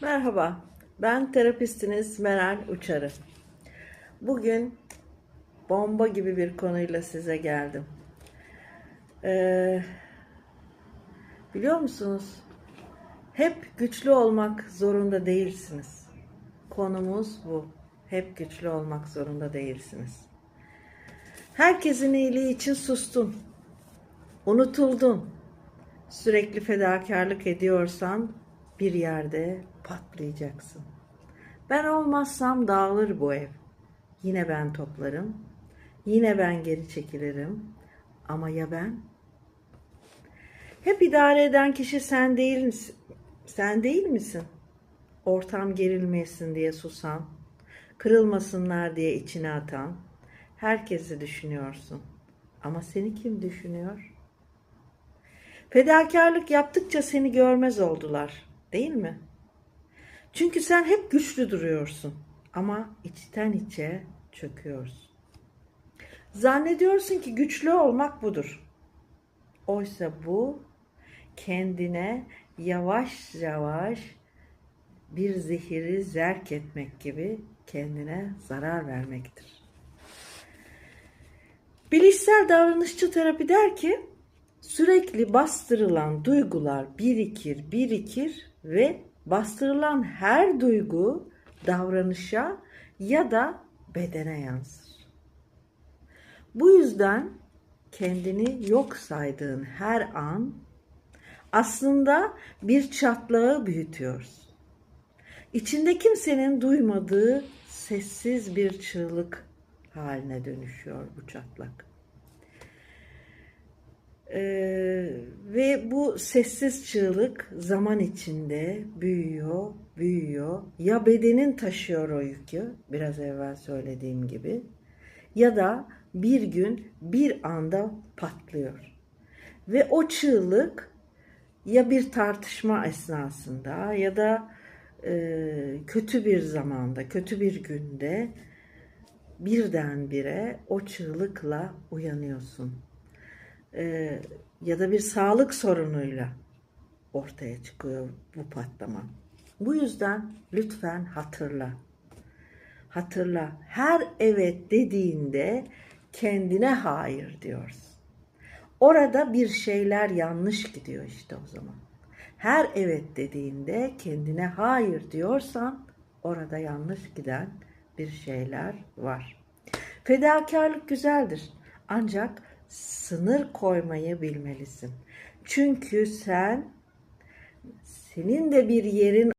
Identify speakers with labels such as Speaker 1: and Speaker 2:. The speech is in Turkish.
Speaker 1: Merhaba, ben terapistiniz Meral Uçarı. Bugün bomba gibi bir konuyla size geldim. Ee, biliyor musunuz? Hep güçlü olmak zorunda değilsiniz. Konumuz bu. Hep güçlü olmak zorunda değilsiniz. Herkesin iyiliği için sustun. Unutuldun. Sürekli fedakarlık ediyorsan bir yerde patlayacaksın. Ben olmazsam dağılır bu ev. Yine ben toplarım. Yine ben geri çekilirim. Ama ya ben? Hep idare eden kişi sen değil misin? Sen değil misin? Ortam gerilmesin diye susan, kırılmasınlar diye içine atan, herkesi düşünüyorsun. Ama seni kim düşünüyor? Fedakarlık yaptıkça seni görmez oldular, değil mi? Çünkü sen hep güçlü duruyorsun ama içten içe çöküyorsun. Zannediyorsun ki güçlü olmak budur. Oysa bu kendine yavaş yavaş bir zehiri zerk etmek gibi kendine zarar vermektir. Bilişsel davranışçı terapi der ki sürekli bastırılan duygular birikir, birikir ve bastırılan her duygu davranışa ya da bedene yansır. Bu yüzden kendini yok saydığın her an aslında bir çatlağı büyütüyoruz. İçinde kimsenin duymadığı sessiz bir çığlık haline dönüşüyor bu çatlak. Ee, ve bu sessiz çığlık zaman içinde büyüyor, büyüyor. Ya bedenin taşıyor o yükü, biraz evvel söylediğim gibi, ya da bir gün bir anda patlıyor. Ve o çığlık ya bir tartışma esnasında ya da e, kötü bir zamanda, kötü bir günde birdenbire o çığlıkla uyanıyorsun e, ya da bir sağlık sorunuyla ortaya çıkıyor bu patlama. Bu yüzden lütfen hatırla. Hatırla. Her evet dediğinde kendine hayır diyoruz. Orada bir şeyler yanlış gidiyor işte o zaman. Her evet dediğinde kendine hayır diyorsan orada yanlış giden bir şeyler var. Fedakarlık güzeldir. Ancak sınır koymayı bilmelisin. Çünkü sen senin de bir yerin